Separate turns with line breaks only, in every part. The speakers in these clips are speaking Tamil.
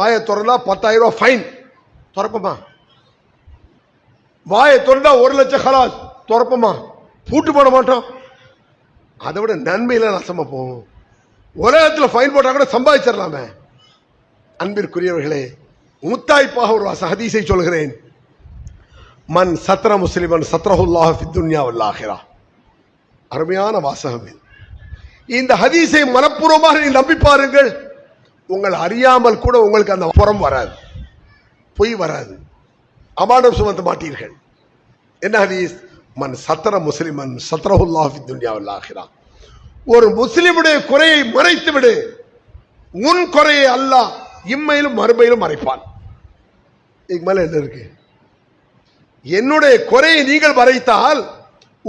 வாயை திறந்தா பத்தாயிரம் ரூபாய் ஃபைன் திறப்பமா? வாயை திறந்தா ஒரு லட்சம் ஹலாஸ் திறப்பமா? பூட்டு போட மாட்டோம். அதை விட நன்மையில நசம போவோம் உலகத்தில் ஃபைன் போட்டா கூட சம்பாதிச்சிடலாமே. அன்பிற்குரியவர்களே முத்தாய்ப்பாக ஒரு வாச ஹதீஸை சொல்கிறேன். மன் சத்ர முஸ்லிமன் சத்ரஹுல்லாஹ் ஃபி துன்யா அருமையான வாசகம் இந்த ஹதீஸை மனப்பூர்வமாக நீ நம்பி பாருங்கள். உங்கள் அறியாமல் கூட உங்களுக்கு அந்த புறம் வராது. பொய் வராது. அமானம் சுமத்த மாட்டீர்கள். என்ன ஹதீஸ்? மன் சத்ர முஸ்லிமன் சத்ரஹுல்லாஹி துன்யாவில் ஆகிறான் ஒரு முஸ்லிமுடைய குறையை மறைத்து விடு உன் குறையை அல்லாஹ் இம்மையிலும் மறுமையிலும் மறைப்பான். இதுக்கு மேல என்ன இருக்கு? என்னுடைய குறையை நீங்கள் மறைத்தால்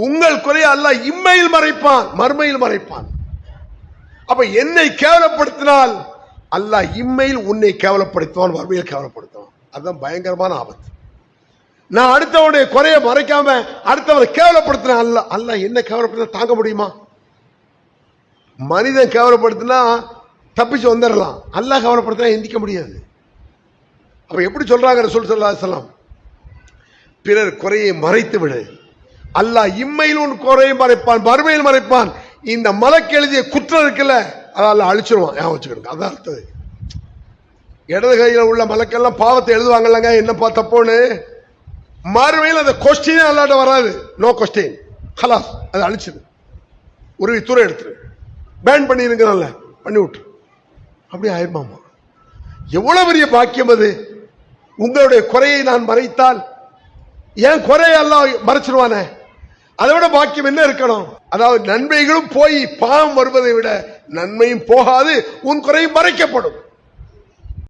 உங்கள் குறையை அல்லாஹ் இம்மையில் மறைப்பான் மறுமையில் மறைப்பான். அப்ப என்னை கேவலப்படுத்தினால் அல்லாஹ் இம்மையில் உன்னை கேவலப்படுத்துவான் வறுமையில் கேவலப்படுத்துவான். அதுதான் பயங்கரமான ஆபத்து. நான் அடுத்தவனுடைய குறையை மறைக்காம அடுத்தவனை கேவலப்படுத்தின அல்ல அல்ல என்ன கேவலப்படுத்த தாங்க முடியுமா? மனிதன் கேவலப்படுத்தினா தப்பிச்சு வந்துடலாம். அல்லாஹ் கேவலப்படுத்தினா எந்திக்க முடியாது. அப்ப எப்படி சொல்றாங்க சொல் ஸல்லல்லாஹு பிறர் குறையை மறைத்து விடு. அல்லாஹ் இம்மையில் உன் குறையை மறைப்பான் மறுமையில் மறைப்பான். இந்த மலக்கு எழுதிய குற்றம் இருக்குல்ல அதால அழிச்சிருவான் ஞாபகம் வச்சுக்கணும். அதான் அடுத்தது இடது கையில் உள்ள மலக்கெல்லாம் பாவத்தை எழுதுவாங்கல்லங்க. என்னப்பா தப்போன்னு? மறுமையில் அந்த கொஸ்டினே அல்லாட்ட வராது. நோ கொஸ்டின் ஹலாஸ் அதை அழிச்சிடு ஒரு துறை எடுத்துரு. பேன் பண்ணிருங்கிறல்ல. பண்ணி விட்டு அப்படியே ஆயிருமாமா எவ்வளவு பெரிய பாக்கியம் அது? உங்களுடைய குறையை நான் மறைத்தால் ஏன் குறையெல்லாம் மறைச்சிருவானே. அதை விட பாக்கியம் என்ன இருக்கணும்? அதாவது நன்மைகளும் போய் பாவம் வருவதை விட நன்மையும் போகாது உன் குறையும் மறைக்கப்படும்.